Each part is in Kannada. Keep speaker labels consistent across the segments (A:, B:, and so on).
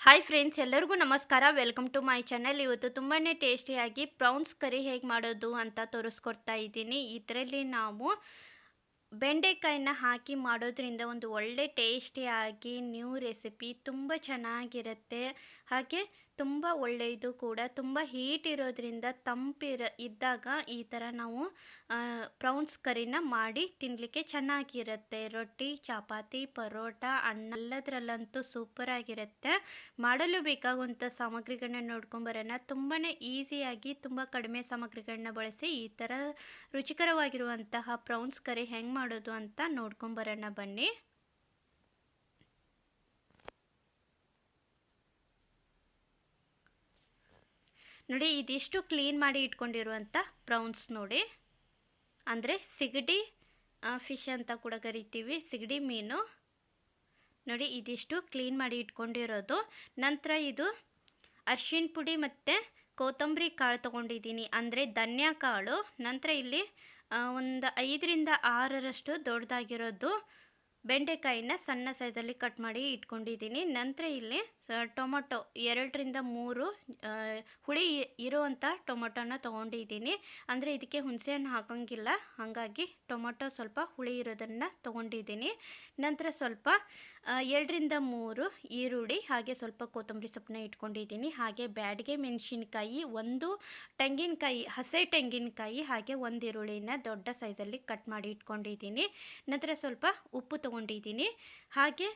A: ಹಾಯ್ ಫ್ರೆಂಡ್ಸ್ ಎಲ್ಲರಿಗೂ ನಮಸ್ಕಾರ. ವೆಲ್ಕಮ್ ಟು ಮೈ ಚಾನಲ್ ಇವತ್ತು ತುಂಬಾ ಟೇಸ್ಟಿಯಾಗಿ ಪ್ರೌನ್ಸ್ ಕರಿ ಹೇಗೆ ಮಾಡೋದು ಅಂತ ತೋರಿಸ್ಕೊಡ್ತಾ ಇದ್ದೀನಿ. ಇದರಲ್ಲಿ ನಾವು ಬೆಂಡೆಕಾಯಿನ ಹಾಕಿ ಮಾಡೋದ್ರಿಂದ ಒಂದು ಒಳ್ಳೆ ಟೇಸ್ಟಿಯಾಗಿ ನ್ಯೂ ರೆಸಿಪಿ ತುಂಬ ಚೆನ್ನಾಗಿರುತ್ತೆ. ಹಾಗೆ ತುಂಬ ಒಳ್ಳೆಯದು ಕೂಡ. ತುಂಬ ಹೀಟ್ ಇರೋದ್ರಿಂದ ತಂಪಿರ, ಇದ್ದಾಗ ಈ ಥರ ನಾವು ಪ್ರೌನ್ಸ್ ಕರಿನ ಮಾಡಿ ತಿನ್ನಲಿಕ್ಕೆ ಚೆನ್ನಾಗಿರುತ್ತೆ. ರೊಟ್ಟಿ, ಚಪಾತಿ, ಪರೋಟ, ಅನ್ನ ಎಲ್ಲದರಲ್ಲಂತೂ ಸೂಪರಾಗಿರುತ್ತೆ ಮಾಡಲು ಬೇಕಾಗುವಂಥ ಸಾಮಗ್ರಿಗಳನ್ನ ನೋಡ್ಕೊಂಬರೋಣ ತುಂಬಾ ಈಸಿಯಾಗಿ ತುಂಬ ಕಡಿಮೆ ಸಾಮಗ್ರಿಗಳನ್ನ ಬಳಸಿ ಈ ಥರ ರುಚಿಕರವಾಗಿರುವಂತಹ ಪ್ರೌನ್ಸ್ ಕರಿ ಹೆಂಗೆ ಮಾಡೋದು ಅಂತ ನೋಡ್ಕೊಂಬರೋಣ ಬನ್ನಿ. ನೋಡಿ, ಇದಿಷ್ಟು ಕ್ಲೀನ್ ಮಾಡಿ ಇಟ್ಕೊಂಡಿರುವಂಥ ಪ್ರೌನ್ಸ್ ನೋಡಿ. ಅಂದರೆ ಸಿಗಡಿ ಫಿಶ್ ಅಂತ ಕೂಡ ಕರಿತೀವಿ, ಸಿಗಡಿ ಮೀನು. ನೋಡಿ, ಇದಿಷ್ಟು ಕ್ಲೀನ್ ಮಾಡಿ ಇಟ್ಕೊಂಡಿರೋದು. ನಂತರ ಇದು ಅರ್ಶಿನ ಪುಡಿ ಮತ್ತು ಕೊತ್ತಂಬರಿ ಕಾಳು ತೊಗೊಂಡಿದ್ದೀನಿ. ಅಂದರೆ ಧನ್ಯಾ ಕಾಳು ನಂತರ ಇಲ್ಲಿ ಒಂದು ಐದರಿಂದ ಆರರಷ್ಟು ದೊಡ್ಡದಾಗಿರೋದು ಬೆಂಡೆಕಾಯಿನ ಸಣ್ಣ ಸೈಜಲ್ಲಿ ಕಟ್ ಮಾಡಿ ಇಟ್ಕೊಂಡಿದ್ದೀನಿ. ನಂತರ ಇಲ್ಲಿ ಟೊಮೊಟೊ ಎರಡರಿಂದ ಮೂರು ಹುಳಿ ಇರುವಂಥ ಟೊಮೊಟೊನ ತೊಗೊಂಡಿದ್ದೀನಿ. ಅಂದರೆ ಇದಕ್ಕೆ ಹುಣಸೆಹಣ್ಣು ಹಾಕೋಂಗಿಲ್ಲ. ಹಾಗಾಗಿ ಟೊಮೊಟೊ ಸ್ವಲ್ಪ ಹುಳಿ ಇರೋದನ್ನು ತೊಗೊಂಡಿದ್ದೀನಿ. ನಂತರ ಸ್ವಲ್ಪ ಎರಡರಿಂದ ಮೂರು ಈರುಳ್ಳಿ, ಹಾಗೆ ಸ್ವಲ್ಪ ಕೊತ್ತಂಬರಿ ಸೊಪ್ಪನ್ನ ಇಟ್ಕೊಂಡಿದ್ದೀನಿ. ಹಾಗೆ ಬ್ಯಾಡಿಗೆ ಮೆಣಸಿನ್ಕಾಯಿ ಒಂದು, ತೆಂಗಿನಕಾಯಿ, ಹಸೆ ತೆಂಗಿನಕಾಯಿ ಹಾಗೆ ಒಂದು ಈರುಳ್ಳಿನ ದೊಡ್ಡ ಸೈಜಲ್ಲಿ ಕಟ್ ಮಾಡಿ ಇಟ್ಕೊಂಡಿದ್ದೀನಿ. ನಂತರ ಸ್ವಲ್ಪ ಉಪ್ಪು ತೊಗೊಂಡಿದ್ದೀನಿ. ಹಾಗೆ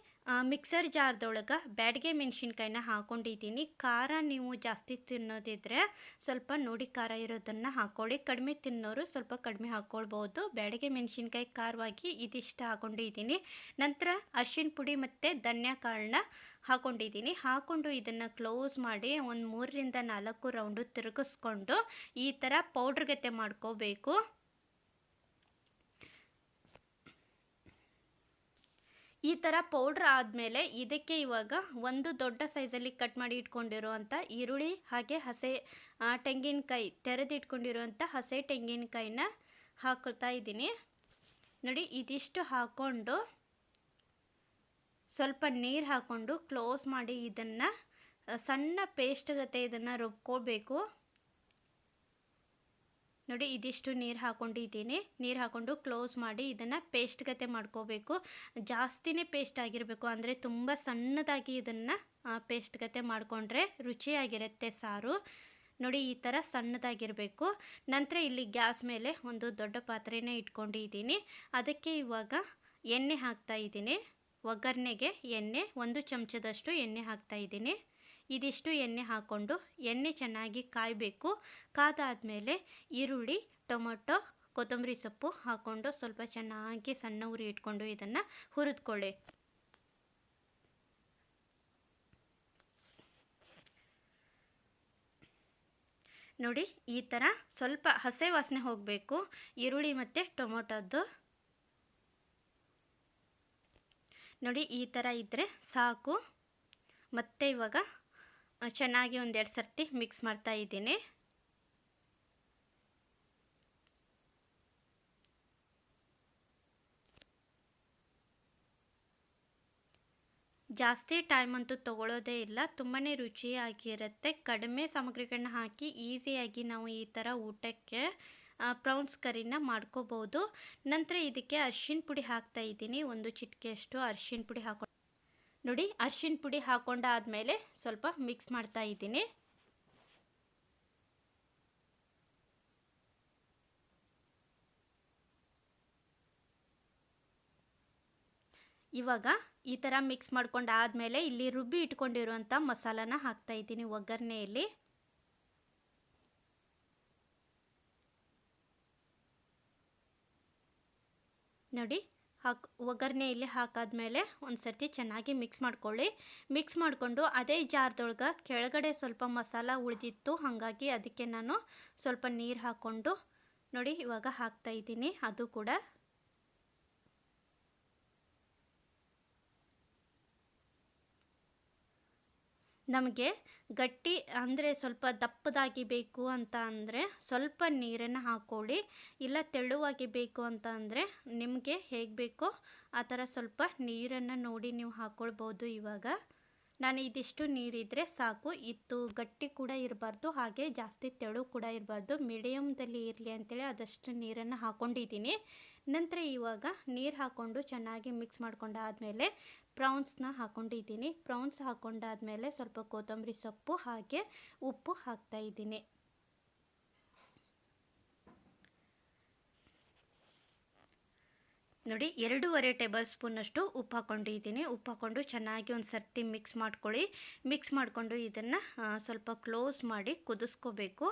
A: ಮಿಕ್ಸರ್ ಜಾರ್ದೊಳಗೆ ಬ್ಯಾಡಿಗೆ ಮೆಣಸಿನ್ಕಾಯಿನ ಹಾಕ್ಕೊಂಡಿದ್ದೀನಿ ಖಾರ ನೀವು ಜಾಸ್ತಿ ತಿನ್ನೋದಿದ್ರೆ ಸ್ವಲ್ಪ ನೋಡಿ ಖಾರ ಇರೋದನ್ನು ಹಾಕ್ಕೊಳ್ಳಿ ಕಡಿಮೆ ತಿನ್ನೋರು ಸ್ವಲ್ಪ ಕಡಿಮೆ ಹಾಕ್ಕೊಳ್ಬೋದು ಬ್ಯಾಡಿಗೆ ಮೆಣಸಿನ್ಕಾಯಿ ಖಾರವಾಗಿ ಇದಿಷ್ಟು ಹಾಕೊಂಡಿದ್ದೀನಿ. ನಂತರ ಅರ್ಶಿನ ಪುಡಿ ಮತ್ತು ಧನ್ಯ ಕಾಳನ್ನ ಹಾಕೊಂಡಿದ್ದೀನಿ. ಹಾಕ್ಕೊಂಡು ಇದನ್ನು ಕ್ಲೋಸ್ ಮಾಡಿ ಒಂದು ಮೂರರಿಂದ ನಾಲ್ಕು ರೌಂಡು ತಿರುಗಿಸ್ಕೊಂಡು ಈ ಥರ ಪೌಡ್ರ್ ಮಾಡ್ಕೋಬೇಕು. ಈ ಥರ ಪೌಡ್ರ್ ಆದಮೇಲೆ ಇದಕ್ಕೆ ಇವಾಗ ಒಂದು ದೊಡ್ಡ ಸೈಜಲ್ಲಿ ಕಟ್ ಮಾಡಿ ಇಟ್ಕೊಂಡಿರುವಂಥ ಈರುಳ್ಳಿ ಹಾಗೆ ಹಸೆ ತೆಂಗಿನಕಾಯಿ ತೆರೆದಿಟ್ಕೊಂಡಿರುವಂಥ ಹಸೆ ತೆಂಗಿನಕಾಯಿನ ಹಾಕೊಳ್ತಾ ಇದ್ದೀನಿ. ನೋಡಿ, ಇದಿಷ್ಟು ಹಾಕ್ಕೊಂಡು ಸ್ವಲ್ಪ ನೀರು ಹಾಕ್ಕೊಂಡು ಕ್ಲೋಸ್ ಮಾಡಿ ಇದನ್ನು, ಸಣ್ಣ ಪೇಸ್ಟ್ ಗತೆ ಇದನ್ನು ರುಬ್ಕೋಬೇಕು. ನೋಡಿ, ಇದಿಷ್ಟು ನೀರು ಹಾಕ್ಕೊಂಡಿದ್ದೀನಿ ನೀರು ಹಾಕ್ಕೊಂಡು ಕ್ಲೋಸ್ ಮಾಡಿ ಇದನ್ನು ಪೇಸ್ಟ್ ಗತೆ ಮಾಡ್ಕೋಬೇಕು. ಜಾಸ್ತಿನೇ ಪೇಸ್ಟ್ ಆಗಿರಬೇಕು, ಅಂದರೆ ತುಂಬ ಸಣ್ಣದಾಗಿ ಇದನ್ನು ಪೇಸ್ಟ್ ಗತೆ ಮಾಡಿಕೊಂಡ್ರೆ ರುಚಿಯಾಗಿರುತ್ತೆ ಸಾರು. ನೋಡಿ, ಈ ಥರ ಸಣ್ಣದಾಗಿರಬೇಕು. ನಂತರ ಇಲ್ಲಿ ಗ್ಯಾಸ್ ಮೇಲೆ ಒಂದು ದೊಡ್ಡ ಪಾತ್ರೆನೇ ಇಟ್ಕೊಂಡಿದ್ದೀನಿ. ಅದಕ್ಕೆ ಇವಾಗ ಎಣ್ಣೆ ಹಾಕ್ತಾ ಇದ್ದೀನಿ. ಒಗ್ಗರಣೆಗೆ ಎಣ್ಣೆ, ಒಂದು ಚಮಚದಷ್ಟು ಎಣ್ಣೆ ಹಾಕ್ತಾ ಇದ್ದೀನಿ. ಇದಿಷ್ಟು ಎಣ್ಣೆ ಹಾಕ್ಕೊಂಡು ಎಣ್ಣೆ ಚೆನ್ನಾಗಿ ಕಾಯಬೇಕು. ಕಾದಾದಮೇಲೆ ಈರುಳ್ಳಿ, ಟೊಮೊಟೊ, ಕೊತ್ತಂಬರಿ ಸೊಪ್ಪು ಹಾಕ್ಕೊಂಡು ಸ್ವಲ್ಪ ಚೆನ್ನಾಗಿ ಸಣ್ಣ ಉರಿ ಇಟ್ಕೊಂಡು ಇದನ್ನು ಹುರಿದ್ಕೊಳ್ಳಿ. ನೋಡಿ, ಈ ಥರ ಸ್ವಲ್ಪ ಹಸೆ ವಾಸನೆ ಹೋಗಬೇಕು. ಈರುಳ್ಳಿ ಮತ್ತು ಟೊಮೊಟೊದ್ದು. ನೋಡಿ, ಈ ಥರ ಇದ್ದರೆ ಸಾಕು. ಮತ್ತೆ ಇವಾಗ ಚೆನ್ನಾಗಿ ಒಂದೆರಡು ಸರ್ತಿ ಮಿಕ್ಸ್ ಮಾಡ್ತಾ ಇದ್ದೀನಿ. ಜಾಸ್ತಿ ಟೈಮ್ ಅಂತೂ ತೊಗೊಳ್ಳೋದೇ ಇಲ್ಲ ತುಂಬಾ ರುಚಿಯಾಗಿರುತ್ತೆ. ಕಡಿಮೆ ಸಾಮಗ್ರಿಗಳನ್ನ ಹಾಕಿ ಈಸಿಯಾಗಿ ನಾವು ಈ ಥರ ಊಟಕ್ಕೆ ಪ್ರೌನ್ಸ್ ಕರಿನ ಮಾಡ್ಕೋಬೋದು. ನಂತರ ಇದಕ್ಕೆ ಅರ್ಶಿನ ಪುಡಿ ಹಾಕ್ತಾ ಇದ್ದೀನಿ. ಒಂದು ಚಿಟಿಕೆಯಷ್ಟು ಅರ್ಶಿನ ಪುಡಿ ಹಾಕೊ ನೋಡಿ ಅರ್ಶಿನ ಪುಡಿ ಹಾಕೊಂಡಾದ್ಮೇಲೆ ಸ್ವಲ್ಪ ಮಿಕ್ಸ್ ಮಾಡ್ತಾ ಇದ್ದೀನಿ. ಇವಾಗ ಈ ಥರ ಮಿಕ್ಸ್ ಮಾಡ್ಕೊಂಡು ಆದಮೇಲೆ ಇಲ್ಲಿ ರುಬ್ಬಿ ಇಟ್ಕೊಂಡಿರುವಂಥ ಮಸಾಲಾನ ಹಾಕ್ತಾ ಇದ್ದೀನಿ ಒಗ್ಗರಣೆಯಲ್ಲಿ. ನೋಡಿ ಹಾಕಿ ಒಗ್ಗರಣೆಯಲ್ಲಿ ಹಾಕಾದ್ಮೇಲೆ ಒಂದು ಸರ್ತಿ ಚೆನ್ನಾಗಿ ಮಿಕ್ಸ್ ಮಾಡ್ಕೊಳ್ಳಿ. ಮಿಕ್ಸ್ ಮಾಡಿಕೊಂಡು ಅದೇ ಜಾರ್ದೊಳಗೆ ಕೆಳಗಡೆ ಸ್ವಲ್ಪ ಮಸಾಲ ಉಳಿದಿತ್ತು, ಹಾಗಾಗಿ ಅದಕ್ಕೆ ನಾನು ಸ್ವಲ್ಪ ನೀರು ಹಾಕ್ಕೊಂಡು ನೋಡಿ ಇವಾಗ ಹಾಕ್ತಾ ಇದ್ದೀನಿ. ಅದು ಕೂಡ ನಮಗೆ ಗಟ್ಟಿ ಅಂದರೆ ಸ್ವಲ್ಪ ದಪ್ಪದಾಗಿ ಬೇಕು ಅಂತ ಅಂದರೆ ಸ್ವಲ್ಪ ನೀರನ್ನು ಹಾಕ್ಕೊಳ್ಳಿ ಇಲ್ಲ ತೆಳುವಾಗಿ ಬೇಕು ಅಂತ ಅಂದರೆ ನಿಮಗೆ ಹೇಗೆ ಬೇಕೋ ಆ ಥರ ಸ್ವಲ್ಪ ನೀರನ್ನು ನೋಡಿ ನೀವು ಹಾಕ್ಕೊಳ್ಬೋದು ಇವಾಗ. ನಾನು ಇದಿಷ್ಟು ನೀರಿದ್ದರೆ ಸಾಕು. ಇತ್ತು ಗಟ್ಟಿ ಕೂಡ ಇರಬಾರ್ದು, ಹಾಗೆ ಜಾಸ್ತಿ ತೆಳು ಕೂಡ ಇರಬಾರ್ದು. ಮೀಡಿಯಮ್ದಲ್ಲಿ ಇರಲಿ ಅಂತೇಳಿ ಅದಷ್ಟು ನೀರನ್ನು ಹಾಕ್ಕೊಂಡಿದ್ದೀನಿ ನಂತರ ಇವಾಗ ನೀರು ಹಾಕ್ಕೊಂಡು ಚೆನ್ನಾಗಿ ಮಿಕ್ಸ್ ಮಾಡ್ಕೊಂಡಾದಮೇಲೆ ಪ್ರೌನ್ಸ್ನ ಹಾಕ್ಕೊಂಡಿದ್ದೀನಿ ಪ್ರೌನ್ಸ್ ಹಾಕ್ಕೊಂಡಾದಮೇಲೆ ಸ್ವಲ್ಪ ಕೊತ್ತಂಬರಿ ಸೊಪ್ಪು ಹಾಗೆ ಉಪ್ಪು ಹಾಕ್ತಾಯಿದ್ದೀನಿ ನೋಡಿ, ಎರಡೂವರೆ ಟೇಬಲ್ ಸ್ಪೂನಷ್ಟು ಉಪ್ಪು ಹಾಕ್ಕೊಂಡಿದ್ದೀನಿ ಉಪ್ಪು ಹಾಕ್ಕೊಂಡು ಚೆನ್ನಾಗಿ ಒಂದು ಸರ್ತಿ ಮಿಕ್ಸ್ ಮಾಡ್ಕೊಳ್ಳಿ. ಮಿಕ್ಸ್ ಮಾಡಿಕೊಂಡು ಇದನ್ನು ಸ್ವಲ್ಪ ಕ್ಲೋಸ್ ಮಾಡಿ ಕುದಿಸ್ಕೋಬೇಕು.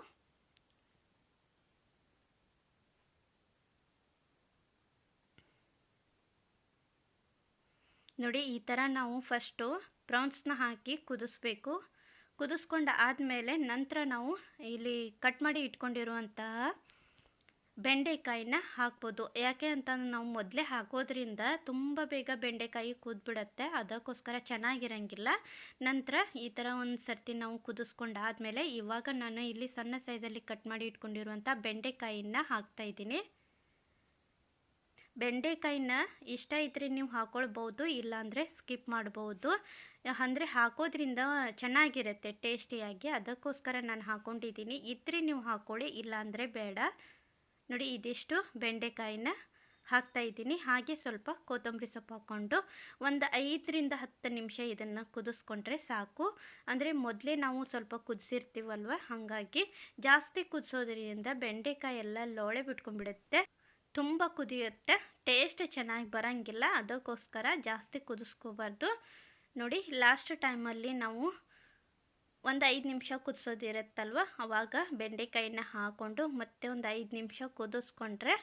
A: ನೋಡಿ, ಈ ಥರ ನಾವು ಫಸ್ಟು ಪ್ರೌನ್ಸ್ನ ಹಾಕಿ ಕುದಿಸ್ಬೇಕು. ಕುದಿಸ್ಕೊಂಡು ಆದಮೇಲೆ ನಂತರ ನಾವು ಇಲ್ಲಿ ಕಟ್ ಮಾಡಿ ಇಟ್ಕೊಂಡಿರುವಂತಹ ಬೆಂಡೆಕಾಯಿನ ಹಾಕ್ಬೋದು. ಯಾಕೆ ಅಂತ ನಾವು ಮೊದಲೇ ಹಾಕೋದ್ರಿಂದ ತುಂಬ ಬೇಗ ಬೆಂಡೆಕಾಯಿ ಕುದ್ಬಿಡತ್ತೆ. ಅದಕ್ಕೋಸ್ಕರ ಚೆನ್ನಾಗಿರಂಗಿಲ್ಲ. ನಂತರ ಈ ಥರ ಒಂದು ಸರ್ತಿ ನಾವು ಕುದಿಸ್ಕೊಂಡಾದಮೇಲೆ ಇವಾಗ ನಾನು ಇಲ್ಲಿ ಸಣ್ಣ ಸೈಜಲ್ಲಿ ಕಟ್ ಮಾಡಿ ಇಟ್ಕೊಂಡಿರುವಂಥ ಬೆಂಡೆಕಾಯಿನ ಹಾಕ್ತಾಯಿದ್ದೀನಿ ಬೆಂಡೆಕಾಯಿನ ಇಷ್ಟ ಇದ್ದರೆ ನೀವು ಹಾಕ್ಕೊಳ್ಬೋದು ಇಲ್ಲಾಂದರೆ ಸ್ಕಿಪ್ ಮಾಡ್ಬೋದು. ಅಂದರೆ ಹಾಕೋದ್ರಿಂದ ಚೆನ್ನಾಗಿರುತ್ತೆ, ಟೇಸ್ಟಿಯಾಗಿ. ಅದಕ್ಕೋಸ್ಕರ ನಾನು ಹಾಕ್ಕೊಂಡಿದ್ದೀನಿ ಇದ್ರೆ ನೀವು ಹಾಕ್ಕೊಳ್ಳಿ ಇಲ್ಲಾಂದರೆ ಬೇಡ. ನೋಡಿ, ಇದಿಷ್ಟು ಬೆಂಡೆಕಾಯಿನ ಹಾಕ್ತಾಯಿದ್ದೀನಿ ಹಾಗೆ ಸ್ವಲ್ಪ ಕೊತ್ತಂಬರಿ ಸೊಪ್ಪು ಹಾಕ್ಕೊಂಡು ಒಂದು ಐದರಿಂದ ಹತ್ತು ನಿಮಿಷ ಇದನ್ನು ಕುದಿಸ್ಕೊಂಡ್ರೆ ಸಾಕು. ಅಂದರೆ ಮೊದಲೇ ನಾವು ಸ್ವಲ್ಪ ಕುದಿಸಿರ್ತೀವಲ್ವ? ಹಾಗಾಗಿ ಜಾಸ್ತಿ ಕುದಿಸೋದ್ರಿಂದ ಬೆಂಡೆಕಾಯಿ ಎಲ್ಲ ಲೋಳೆ ಬಿಟ್ಕೊಂಡ್ಬಿಡುತ್ತೆ. ತುಂಬ ಕುದಿಯುತ್ತೆ. ಟೇಸ್ಟ್ ಚೆನ್ನಾಗಿ ಬರೋಂಗಿಲ್ಲ. ಅದಕ್ಕೋಸ್ಕರ ಜಾಸ್ತಿ ಕುದಿಸ್ಕೋಬಾರ್ದು. ನೋಡಿ ಲಾಸ್ಟ್ ಟೈಮಲ್ಲಿ ನಾವು ಒಂದು ಐದು ನಿಮಿಷ ಕುದಿಸೋದಿರುತ್ತಲ್ವ? ಆವಾಗ ಬೆಂಡೆಕಾಯಿನ ಹಾಕ್ಕೊಂಡು ಮತ್ತೆ ಒಂದು ಐದು ನಿಮಿಷ ಕುದಿಸ್ಕೊಂಡ್ರೆ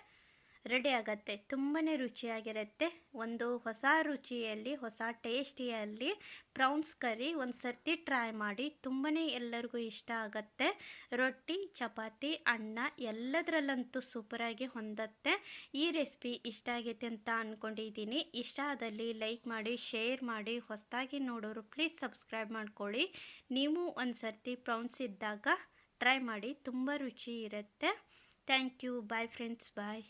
A: ರೆಡಿ ಆಗುತ್ತೆ. ತುಂಬಾ ರುಚಿಯಾಗಿರುತ್ತೆ. ಒಂದು ಹೊಸ ರುಚಿಯಲ್ಲಿ, ಹೊಸ ಟೇಸ್ಟಿಯಲ್ಲಿ ಪ್ರೌನ್ಸ್ ಕರಿ ಒಂದು ಸರ್ತಿ ಟ್ರೈ ಮಾಡಿ ತುಂಬಾ ಎಲ್ಲರಿಗೂ ಇಷ್ಟ ಆಗುತ್ತೆ. ರೊಟ್ಟಿ, ಚಪಾತಿ, ಅನ್ನ ಎಲ್ಲದರಲ್ಲಂತೂ ಸೂಪರಾಗಿ ಹೊಂದತ್ತೆ. ಈ ರೆಸಿಪಿ ಇಷ್ಟ ಆಗೈತೆ ಅಂತ ಅಂದ್ಕೊಂಡಿದ್ದೀನಿ ಇಷ್ಟ ಆದಲ್ಲಿ ಲೈಕ್ ಮಾಡಿ, ಶೇರ್ ಮಾಡಿ, ಹೊಸದಾಗಿ ನೋಡೋರು ಪ್ಲೀಸ್ ಸಬ್ಸ್ಕ್ರೈಬ್ ಮಾಡ್ಕೊಳ್ಳಿ. ನೀವು ಒಂದು ಸರ್ತಿ ಪ್ರೌನ್ಸ್ ಇದ್ದಾಗ ಟ್ರೈ ಮಾಡಿ, ತುಂಬ ರುಚಿ ಇರುತ್ತೆ. Thank you. Bye friends, bye.